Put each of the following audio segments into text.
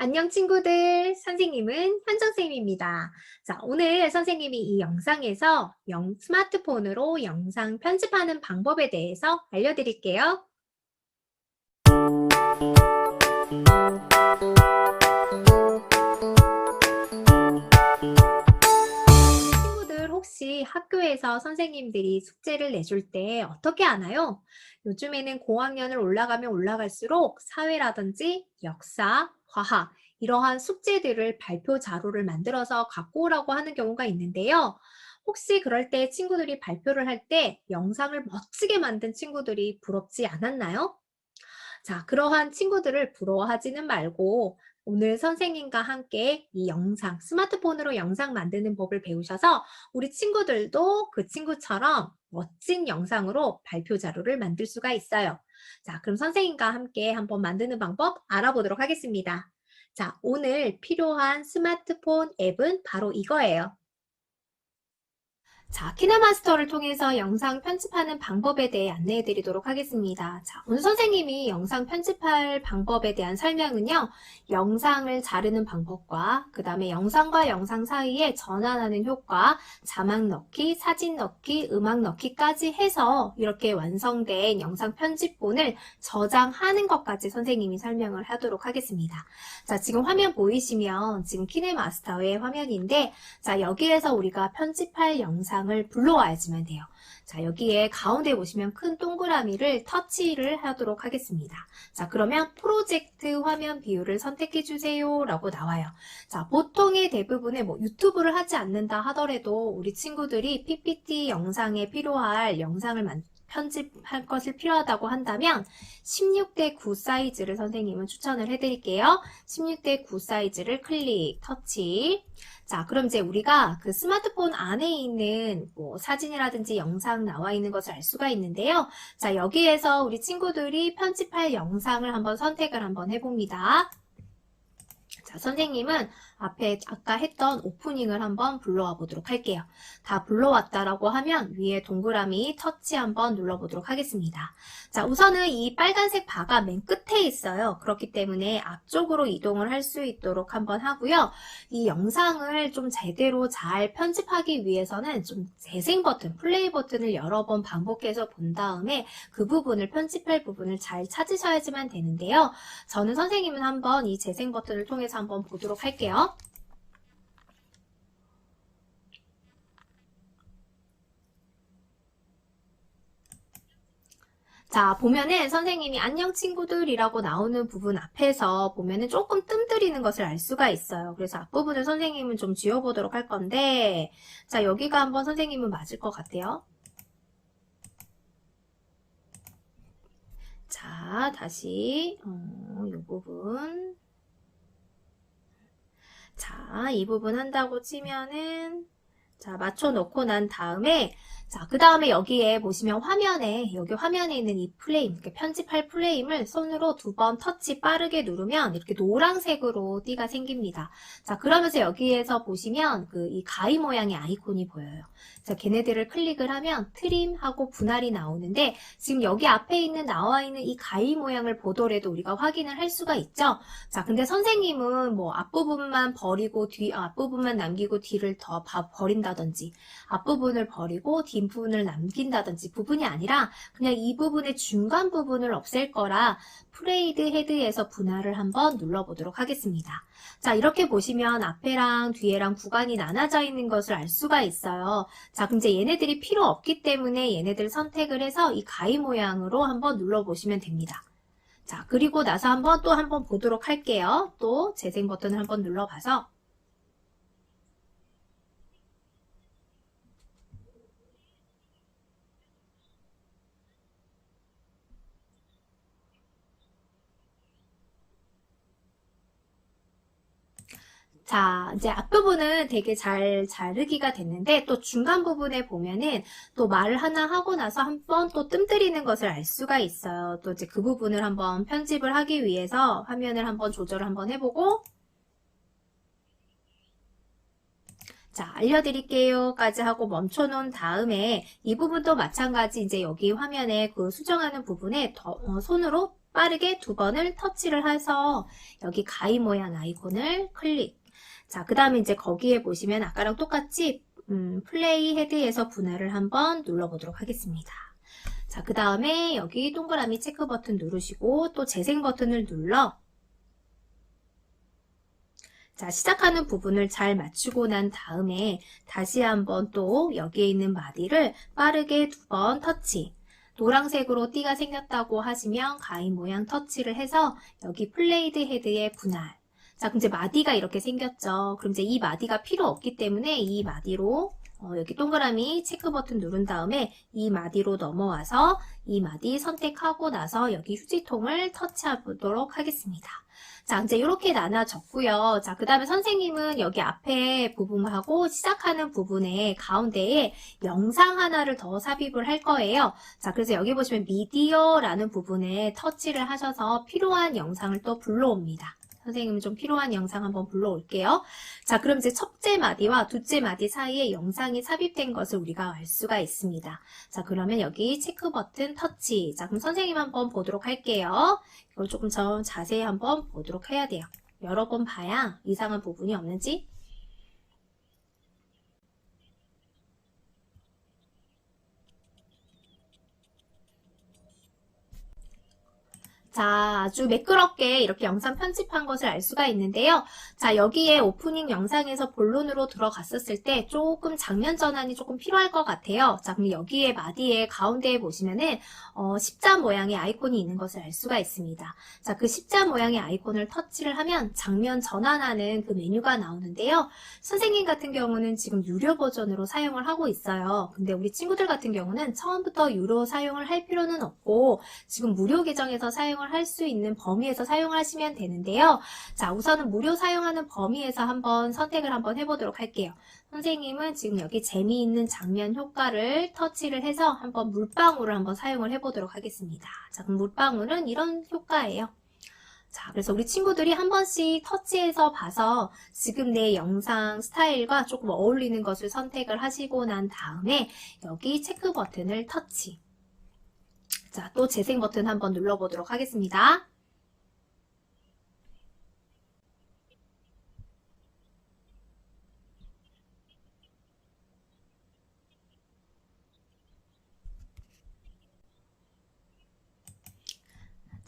안녕 친구들, 선생님은 현정쌤입니다. 자, 오늘 선생님이 이 영상에서 영, 스마트폰으로 영상 편집하는 방법에 대해서 알려드릴게요. 혹시 학교에서 선생님들이 숙제를 내줄 때 어떻게 하나요? 요즘에는 고학년을 올라가면 올라갈수록 사회라든지 역사, 과학, 이러한 숙제들을 발표 자료를 만들어서 갖고 오라고 하는 경우가 있는데요. 혹시 그럴 때 친구들이 발표를 할 때 영상을 멋지게 만든 친구들이 부럽지 않았나요? 자, 그러한 친구들을 부러워하지는 말고 오늘 선생님과 함께 이 영상, 스마트폰으로 영상 만드는 법을 배우셔서 우리 친구들도 그 친구처럼 멋진 영상으로 발표 자료를 만들 수가 있어요. 자, 그럼 선생님과 함께 한번 만드는 방법 알아보도록 하겠습니다. 자, 오늘 필요한 스마트폰 앱은 바로 이거예요. 자, 키네마스터를 통해서 영상 편집하는 방법에 대해 안내해 드리도록 하겠습니다. 자, 오늘 선생님이 영상 편집할 방법에 대한 설명은요, 영상을 자르는 방법과, 그 다음에 영상과 영상 사이에 전환하는 효과, 자막 넣기, 사진 넣기, 음악 넣기까지 해서 이렇게 완성된 영상 편집본을 저장하는 것까지 선생님이 설명을 하도록 하겠습니다. 자, 지금 화면 보이시면 지금 키네마스터의 화면인데, 자, 여기에서 우리가 편집할 영상 을 불러와야지만 돼요. 자, 여기에 가운데 보시면 큰 동그라미를 터치를 하도록 하겠습니다. 자, 그러면 프로젝트 화면 비율을 선택해 주세요 라고 나와요. 자, 보통의 대부분의 뭐 유튜브를 하지 않는다 하더라도 우리 친구들이 PPT 영상에 필요할 영상을 만, 편집할 것을 필요하다고 한다면 16대 9 사이즈를 선생님은 추천을 해드릴게요. 16대 9 사이즈를 클릭, 터치. 자, 그럼 이제 우리가 그 스마트폰 안에 있는 뭐 사진이라든지 영상 나와 있는 것을 알 수가 있는데요. 자, 여기에서 우리 친구들이 편집할 영상을 한번 선택을 한번 해봅니다. 자, 선생님은 앞에 아까 했던 오프닝을 한번 불러와 보도록 할게요. 다 불러왔다라고 하면 위에 동그라미 터치 한번 눌러보도록 하겠습니다. 자, 우선은 이 빨간색 바가 맨 끝에 있어요. 그렇기 때문에 앞쪽으로 이동을 할 수 있도록 한번 하고요. 이 영상을 좀 제대로 잘 편집하기 위해서는 좀 재생 버튼, 플레이 버튼을 여러 번 반복해서 본 다음에 그 부분을 편집할 부분을 잘 찾으셔야지만 되는데요. 저는 선생님은 한번 이 재생 버튼을 통해서 한번 보도록 할게요. 자, 보면은 선생님이 안녕 친구들이라고 나오는 부분 앞에서 보면은 조금 뜸들이는 것을 알 수가 있어요. 그래서 앞부분을 선생님은 좀 지워보도록 할 건데, 자, 여기가 한번 선생님은 맞을 것 같아요. 자, 다시, 어, 이 부분. 자, 이 부분 한다고 치면은, 자, 맞춰 놓고 난 다음에, 자, 그 다음에 여기에 보시면 화면에, 여기 화면에 있는 이 프레임, 이렇게 편집할 프레임을 손으로 두 번 터치 빠르게 누르면 이렇게 노란색으로 띠가 생깁니다. 자, 그러면서 여기에서 보시면 그 이 가위 모양의 아이콘이 보여요. 자, 걔네들을 클릭을 하면 트림하고 분할이 나오는데 지금 여기 앞에 있는 나와 있는 이 가위 모양을 보더라도 우리가 확인을 할 수가 있죠. 자, 근데 선생님은 뭐 앞부분만 버리고 뒤, 아, 앞부분만 남기고 뒤를 더 바- 버린다든지 앞부분을 버리고 뒷부분을 남긴다든지 부분이 아니라 그냥 이 부분의 중간 부분을 없앨 거라 프레이드 헤드에서 분할을 한번 눌러보도록 하겠습니다. 자, 이렇게 보시면 앞에랑 뒤에랑 구간이 나눠져 있는 것을 알 수가 있어요. 자, 이제 얘네들이 필요 없기 때문에 얘네들 선택을 해서 이 가위 모양으로 한번 눌러보시면 됩니다. 자, 그리고 나서 한번 또 한번 보도록 할게요. 또 재생 버튼을 한번 눌러봐서 자, 이제 앞부분은 되게 잘 자르기가 됐는데 또 중간 부분에 보면은 또 말을 하나 하고 나서 한번 또 뜸들이는 것을 알 수가 있어요. 또 이제 그 부분을 한번 편집을 하기 위해서 화면을 한번 조절을 한번 해보고 자, 알려드릴게요까지 하고 멈춰놓은 다음에 이 부분도 마찬가지 이제 여기 화면에 그 수정하는 부분에 더, 어, 손으로 빠르게 두 번을 터치를 해서 여기 가위 모양 아이콘을 클릭. 자, 그 다음에 이제 거기에 보시면 아까랑 똑같이 음, 플레이 헤드에서 분할을 한번 눌러보도록 하겠습니다. 자, 그 다음에 여기 동그라미 체크 버튼 누르시고 또 재생 버튼을 눌러 자, 시작하는 부분을 잘 맞추고 난 다음에 다시 한번 또 여기에 있는 마디를 빠르게 두 번 터치. 노란색으로 띠가 생겼다고 하시면 가위 모양 터치를 해서 여기 플레이드 헤드의 분할. 자, 그럼 이제 마디가 이렇게 생겼죠. 그럼 이제 이 마디가 필요 없기 때문에 이 마디로 어, 여기 동그라미 체크 버튼 누른 다음에 이 마디로 넘어와서 이 마디 선택하고 나서 여기 휴지통을 터치하도록 하겠습니다. 자, 이제 이렇게 나눠졌고요. 자, 그 다음에 선생님은 여기 앞에 부분하고 시작하는 부분에 가운데에 영상 하나를 더 삽입을 할 거예요. 자, 그래서 여기 보시면 미디어라는 부분에 터치를 하셔서 필요한 영상을 또 불러옵니다. 선생님은 좀 필요한 영상 한번 불러올게요. 자, 그럼 이제 첫째 마디와 둘째 마디 사이에 영상이 삽입된 것을 우리가 알 수가 있습니다. 자, 그러면 여기 체크 버튼 터치. 자, 그럼 선생님 한번 보도록 할게요. 이걸 조금 더 자세히 한번 보도록 해야 돼요. 여러 번 봐야 이상한 부분이 없는지 자, 아주 매끄럽게 이렇게 영상 편집한 것을 알 수가 있는데요. 자, 여기에 오프닝 영상에서 본론으로 들어갔었을 때 조금 장면 전환이 조금 필요할 것 같아요. 자, 그럼 여기에 마디에 가운데에 보시면은 어, 십자 모양의 아이콘이 있는 것을 알 수가 있습니다. 자, 그 십자 모양의 아이콘을 터치를 하면 장면 전환하는 그 메뉴가 나오는데요. 선생님 같은 경우는 지금 유료 버전으로 사용을 하고 있어요. 근데 우리 친구들 같은 경우는 처음부터 유료 사용을 할 필요는 없고 지금 무료 계정에서 사용을 할 수 있는 범위에서 사용하시면 되는데요. 자, 우선은 무료 사용하는 범위에서 한번 선택을 한번 해보도록 할게요. 선생님은 지금 여기 재미있는 장면 효과를 터치를 해서 한번 물방울을 한번 사용을 해보도록 하겠습니다. 자, 그럼 물방울은 이런 효과예요. 자, 그래서 우리 친구들이 한 번씩 터치해서 봐서 지금 내 영상 스타일과 조금 어울리는 것을 선택을 하시고 난 다음에 여기 체크 버튼을 터치. 자, 또 재생 버튼 한번 눌러보도록 하겠습니다.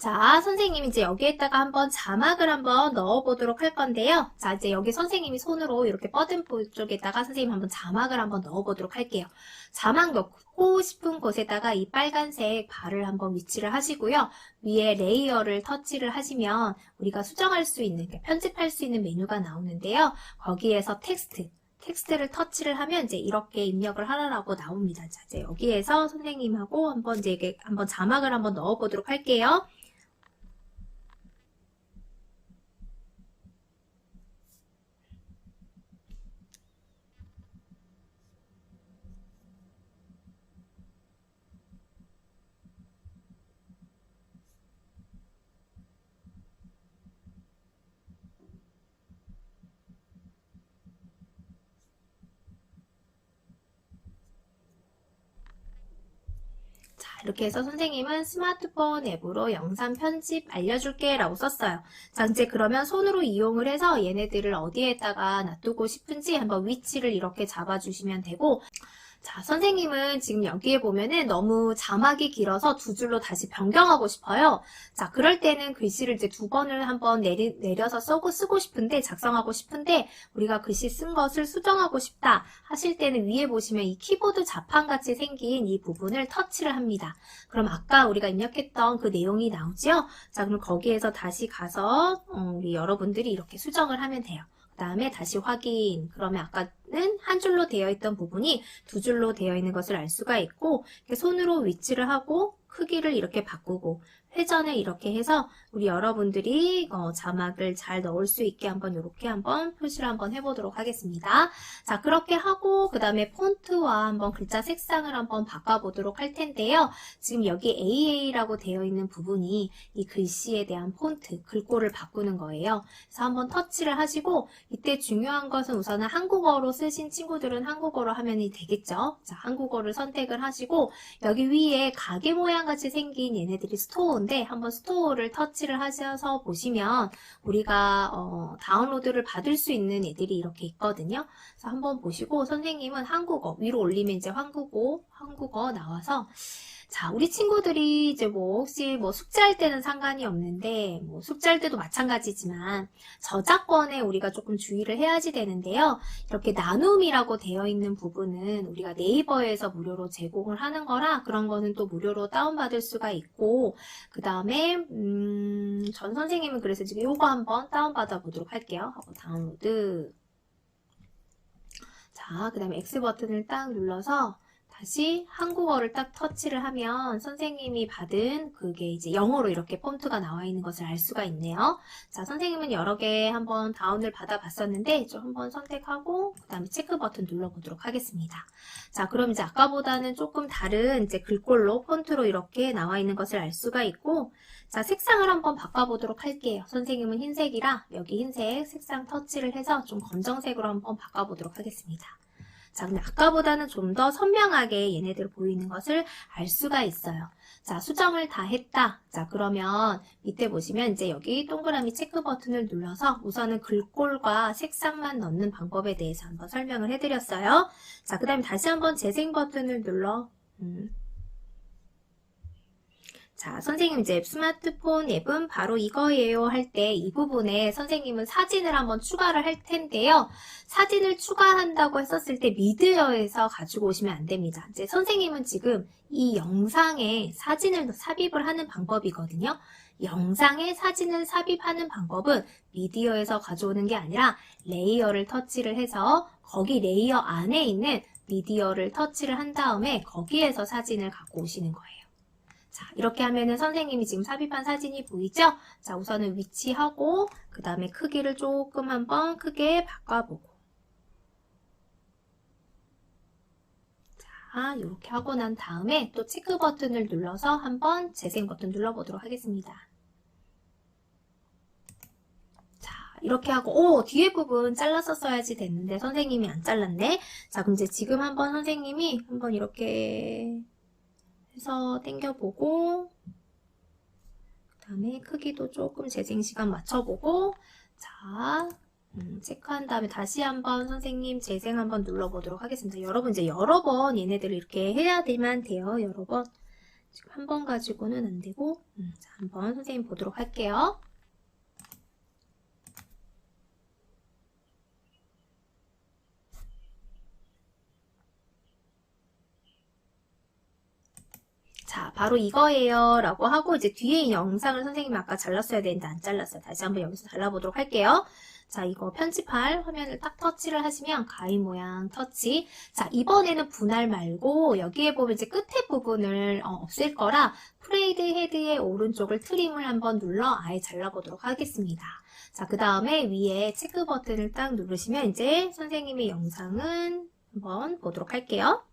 자, 선생님이 이제 여기에다가 한번 자막을 한번 넣어보도록 할 건데요. 자, 이제 여기 선생님이 손으로 이렇게 뻗은 쪽에다가 선생님 한번 자막을 한번 넣어보도록 할게요. 자막 넣고 싶은 곳에다가 이 빨간색 발을 한번 위치를 하시고요. 위에 레이어를 터치를 하시면 우리가 수정할 수 있는, 편집할 수 있는 메뉴가 나오는데요. 거기에서 텍스트, 텍스트를 터치를 하면 이제 이렇게 입력을 하라고 나옵니다. 자, 이제 여기에서 선생님하고 한번 이제 한번 자막을 한번 넣어보도록 할게요. 자, 이렇게 해서 선생님은 스마트폰 앱으로 영상 편집 알려줄게 라고 썼어요. 자, 이제 그러면 손으로 이용을 해서 얘네들을 어디에다가 놔두고 싶은지 한번 위치를 이렇게 잡아주시면 되고, 자, 선생님은 지금 여기에 보면은 너무 자막이 길어서 두 줄로 다시 변경하고 싶어요. 자, 그럴 때는 글씨를 이제 두 번을 한번 내리, 내려서 쓰고, 쓰고 싶은데, 작성하고 싶은데, 우리가 글씨 쓴 것을 수정하고 싶다 하실 때는 위에 보시면 이 키보드 자판 같이 생긴 이 부분을 터치를 합니다. 그럼 아까 우리가 입력했던 그 내용이 나오죠? 자, 그럼 거기에서 다시 가서, 어, 우리 여러분들이 이렇게 수정을 하면 돼요. 그 다음에 다시 확인. 그러면 아까는 한 줄로 되어 있던 부분이 두 줄로 되어 있는 것을 알 수가 있고, 손으로 위치를 하고, 크기를 이렇게 바꾸고, 회전을 이렇게 해서 우리 여러분들이 어, 자막을 잘 넣을 수 있게 한번 이렇게 한번 표시를 한번 해보도록 하겠습니다. 자, 그렇게 하고 그 다음에 폰트와 한번 글자 색상을 한번 바꿔보도록 할 텐데요. 지금 여기 AA라고 되어 있는 부분이 이 글씨에 대한 폰트, 글꼴을 바꾸는 거예요. 그래서 한번 터치를 하시고 이때 중요한 것은 우선은 한국어로 쓰신 친구들은 한국어로 하면 되겠죠. 자, 한국어를 선택을 하시고 여기 위에 가게 모양 같이 생긴 얘네들이 스톤 스토어인데 한번 스토어를 터치를 하셔서 보시면 우리가 어, 다운로드를 받을 수 있는 애들이 이렇게 있거든요. 그래서 한번 보시고 선생님은 한국어 위로 올리면 이제 한국어 한국어 나와서 자, 우리 친구들이 이제 뭐 혹시 뭐 숙제할 때는 상관이 없는데 뭐 숙제할 때도 마찬가지지만 저작권에 우리가 조금 주의를 해야지 되는데요. 이렇게 나눔이라고 되어 있는 부분은 우리가 네이버에서 무료로 제공을 하는 거라 그런 거는 또 무료로 다운받을 수가 있고 그 다음에 음, 전 선생님은 그래서 지금 요거 한번 다운받아 보도록 할게요. 하고 다운로드 자, 그 다음에 X 버튼을 딱 눌러서 다시 한국어를 딱 터치를 하면 선생님이 받은 그게 이제 영어로 이렇게 폰트가 나와 있는 것을 알 수가 있네요. 자, 선생님은 여러 개 한번 다운을 받아 봤었는데 좀 한번 선택하고 그 다음에 체크 버튼 눌러보도록 하겠습니다. 자, 그럼 이제 아까보다는 조금 다른 이제 글꼴로 폰트로 이렇게 나와 있는 것을 알 수가 있고 자, 색상을 한번 바꿔보도록 할게요. 선생님은 흰색이라 여기 흰색 색상 터치를 해서 좀 검정색으로 한번 바꿔보도록 하겠습니다. 자, 근데 아까보다는 좀 더 선명하게 얘네들 보이는 것을 알 수가 있어요. 자, 수정을 다 했다. 자, 그러면 밑에 보시면 이제 여기 동그라미 체크 버튼을 눌러서 우선은 글꼴과 색상만 넣는 방법에 대해서 한번 설명을 해드렸어요. 자, 그 다음에 다시 한번 재생 버튼을 눌러, 음. 자, 선생님 이제 스마트폰 앱은 바로 이거예요 할 때 이 부분에 선생님은 사진을 한번 추가를 할 텐데요. 사진을 추가한다고 했었을 때 미디어에서 가지고 오시면 안 됩니다. 이제 선생님은 지금 이 영상에 사진을 삽입을 하는 방법이거든요. 영상에 사진을 삽입하는 방법은 미디어에서 가져오는 게 아니라 레이어를 터치를 해서 거기 레이어 안에 있는 미디어를 터치를 한 다음에 거기에서 사진을 갖고 오시는 거예요. 자, 이렇게 하면은 선생님이 지금 삽입한 사진이 보이죠? 자, 우선은 위치하고, 그 다음에 크기를 조금 한번 크게 바꿔보고. 자, 이렇게 하고 난 다음에 또 체크 버튼을 눌러서 한번 재생 버튼 눌러보도록 하겠습니다. 자, 이렇게 하고, 오, 뒤에 부분 잘라서 써야지 됐는데 선생님이 안 잘랐네. 자, 그럼 이제 지금 한번 선생님이 한번 이렇게 해서 당겨보고 그 다음에 크기도 조금 재생 시간 맞춰보고 자 음, 체크한 다음에 다시 한번 선생님 재생 한번 눌러보도록 하겠습니다. 여러분 이제 여러 번 얘네들을 이렇게 해야 되만 돼요. 여러 번 지금 한 번 가지고는 안 되고 음, 자, 한번 선생님 보도록 할게요. 자, 바로 이거예요. 라고 하고, 이제 뒤에 이 영상을 선생님이 아까 잘랐어야 되는데 안 잘랐어요. 다시 한번 여기서 잘라보도록 할게요. 자, 이거 편집할 화면을 딱 터치를 하시면 가위 모양 터치. 자, 이번에는 분할 말고 여기에 보면 이제 끝에 부분을 어, 없앨 거라 프레이드 헤드의 오른쪽을 트림을 한번 눌러 아예 잘라보도록 하겠습니다. 자, 그 다음에 위에 체크 버튼을 딱 누르시면 이제 선생님의 영상은 한번 보도록 할게요.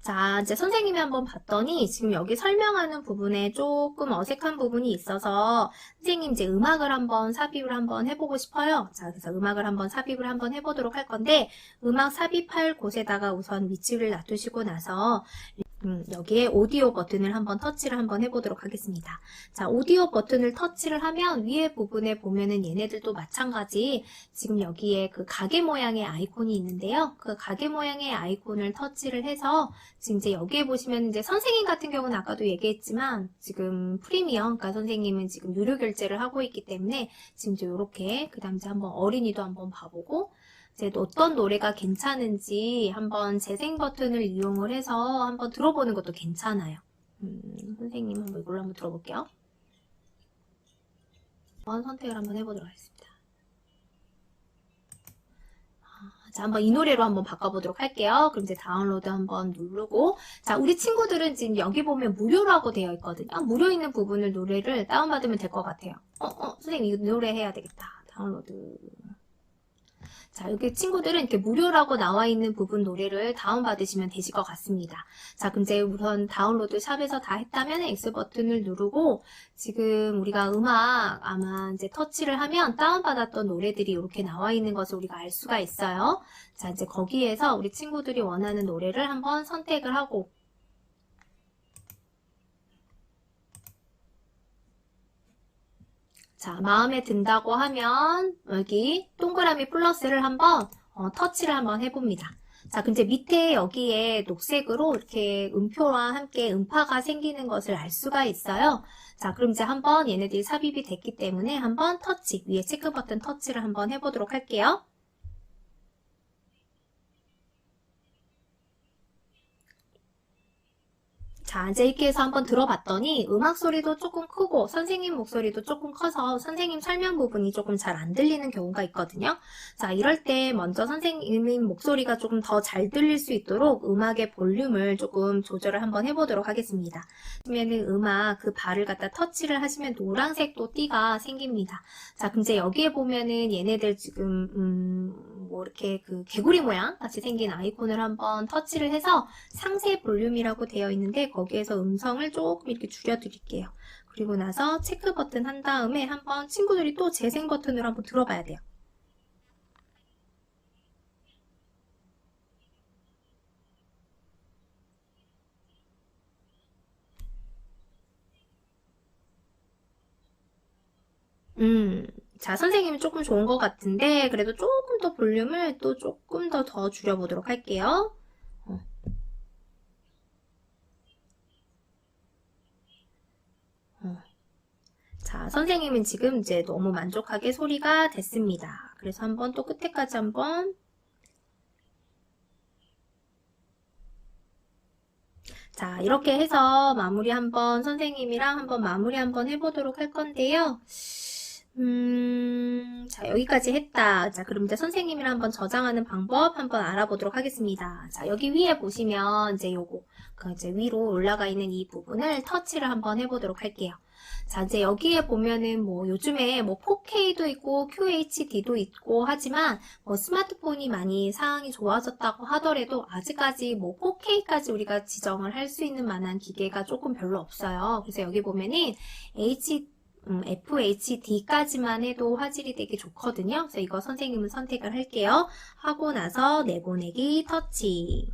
자, 이제 선생님이 한번 봤더니 지금 여기 설명하는 부분에 조금 어색한 부분이 있어서 선생님 이제 음악을 한번 삽입을 한번 해보고 싶어요. 자, 그래서 음악을 한번 삽입을 한번 해보도록 할 건데 음악 삽입할 곳에다가 우선 위치를 놔두시고 나서 음, 여기에 오디오 버튼을 한번 터치를 한번 해보도록 하겠습니다. 자, 오디오 버튼을 터치를 하면 위에 부분에 보면은 얘네들도 마찬가지 지금 여기에 그 가게 모양의 아이콘이 있는데요. 그 가게 모양의 아이콘을 터치를 해서 지금 이제 여기에 보시면 이제 선생님 같은 경우는 아까도 얘기했지만 지금 프리미엄, 그러니까 선생님은 지금 유료 결제를 하고 있기 때문에 지금 이제 이렇게 그 다음 이제 한번 어린이도 한번 봐보고 이제 어떤 노래가 괜찮은지 한번 재생 버튼을 이용을 해서 한번 들어보는 것도 괜찮아요. 음, 선생님 한번 이걸로 한번 들어볼게요. 한번 선택을 한번 해보도록 하겠습니다. 아, 자, 한번 이 노래로 한번 바꿔보도록 할게요. 그럼 이제 다운로드 한번 누르고. 자, 우리 친구들은 지금 여기 보면 무료라고 되어 있거든요. 무료 있는 부분을 노래를 다운받으면 될 것 같아요. 어, 어, 선생님 이 노래 해야 되겠다. 다운로드. 자, 여기 친구들은 이렇게 무료라고 나와 있는 부분 노래를 다운받으시면 되실 것 같습니다. 자, 그럼 이제 우선 다운로드 샵에서 다 했다면 X 버튼을 누르고 지금 우리가 음악 아마 이제 터치를 하면 다운받았던 노래들이 이렇게 나와 있는 것을 우리가 알 수가 있어요. 자, 이제 거기에서 우리 친구들이 원하는 노래를 한번 선택을 하고 자, 마음에 든다고 하면 여기 동그라미 플러스를 한번 어, 터치를 한번 해봅니다. 자, 이제 밑에 여기에 녹색으로 이렇게 음표와 함께 음파가 생기는 것을 알 수가 있어요. 자, 그럼 이제 한번 얘네들이 삽입이 됐기 때문에 한번 터치, 위에 체크 버튼 터치를 한번 해보도록 할게요. 자, 이제 해서 한번 들어봤더니 음악 소리도 조금 크고 선생님 목소리도 조금 커서 선생님 설명 부분이 조금 잘 안 들리는 경우가 있거든요. 자, 이럴 때 먼저 선생님 목소리가 조금 더 잘 들릴 수 있도록 음악의 볼륨을 조금 조절을 한번 해보도록 하겠습니다. 그러면은 음악 그 발을 갖다 터치를 하시면 노란색 또 띠가 생깁니다. 자, 이제 여기에 보면은 얘네들 지금 음, 뭐 이렇게 그 개구리 모양 같이 생긴 아이콘을 한번 터치를 해서 상세 볼륨이라고 되어 있는데 거기 에서 음성을 조금 이렇게 줄여드릴게요. 그리고 나서 체크 버튼 한 다음에 한번 친구들이 또 재생 버튼으로 한번 들어봐야 돼요. 음, 자, 선생님이 조금 좋은 것 같은데, 그래도 조금 더 볼륨을 또 조금 더 더 줄여보도록 할게요. 자, 선생님은 지금 이제 너무 만족하게 소리가 됐습니다. 그래서 한번 또 끝에까지 한번 자, 이렇게 해서 마무리 한번 선생님이랑 한번 마무리 한번 해보도록 할 건데요. 음, 자, 여기까지 했다. 자, 그럼 이제 선생님이랑 한번 저장하는 방법 한번 알아보도록 하겠습니다. 자, 여기 위에 보시면 이제 요거, 그 이제 위로 올라가 있는 이 부분을 터치를 한번 해보도록 할게요. 자, 이제 여기에 보면은 뭐 요즘에 뭐 4K도 있고 QHD도 있고 하지만 뭐 스마트폰이 많이 상황이 좋아졌다고 하더라도 아직까지 뭐 4K까지 우리가 지정을 할 수 있는 만한 기계가 조금 별로 없어요. 그래서 여기 보면은 H 음, FHD까지만 해도 화질이 되게 좋거든요. 그래서 이거 선생님은 선택을 할게요. 하고 나서 내보내기 터치.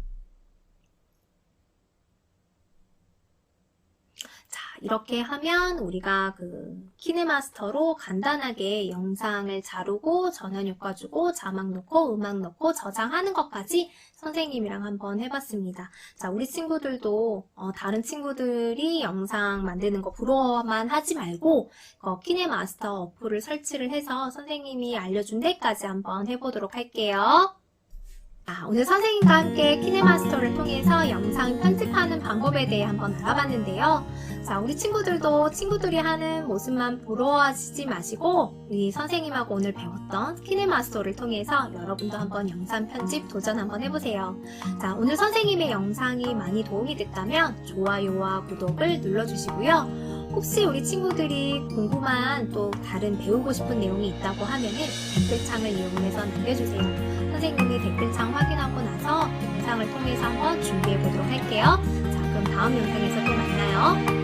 자, 이렇게 하면 우리가 그 키네마스터로 간단하게 영상을 자르고 전원 효과 주고 자막 넣고 음악 넣고 저장하는 것까지 선생님이랑 한번 해봤습니다. 자, 우리 친구들도 어, 다른 친구들이 영상 만드는 거 부러워만 하지 말고 어, 키네마스터 어플을 설치를 해서 선생님이 알려준 데까지 한번 해보도록 할게요. 아, 오늘 선생님과 함께 키네마스터를 통해서 영상 편집하는 방법에 대해 한번 알아봤는데요. 자, 우리 친구들도 친구들이 하는 모습만 부러워하시지 마시고 우리 선생님하고 오늘 배웠던 키네마스터를 통해서 여러분도 한번 영상 편집 도전 한번 해보세요. 자, 오늘 선생님의 영상이 많이 도움이 됐다면 좋아요와 구독을 눌러주시고요. 혹시 우리 친구들이 궁금한 또 다른 배우고 싶은 내용이 있다고 하면은 댓글창을 이용해서 남겨주세요. 선생님이 댓글창 확인하고 나서 영상을 통해서 한번 준비해 보도록 할게요. 자, 그럼 다음 영상에서 또 만나요.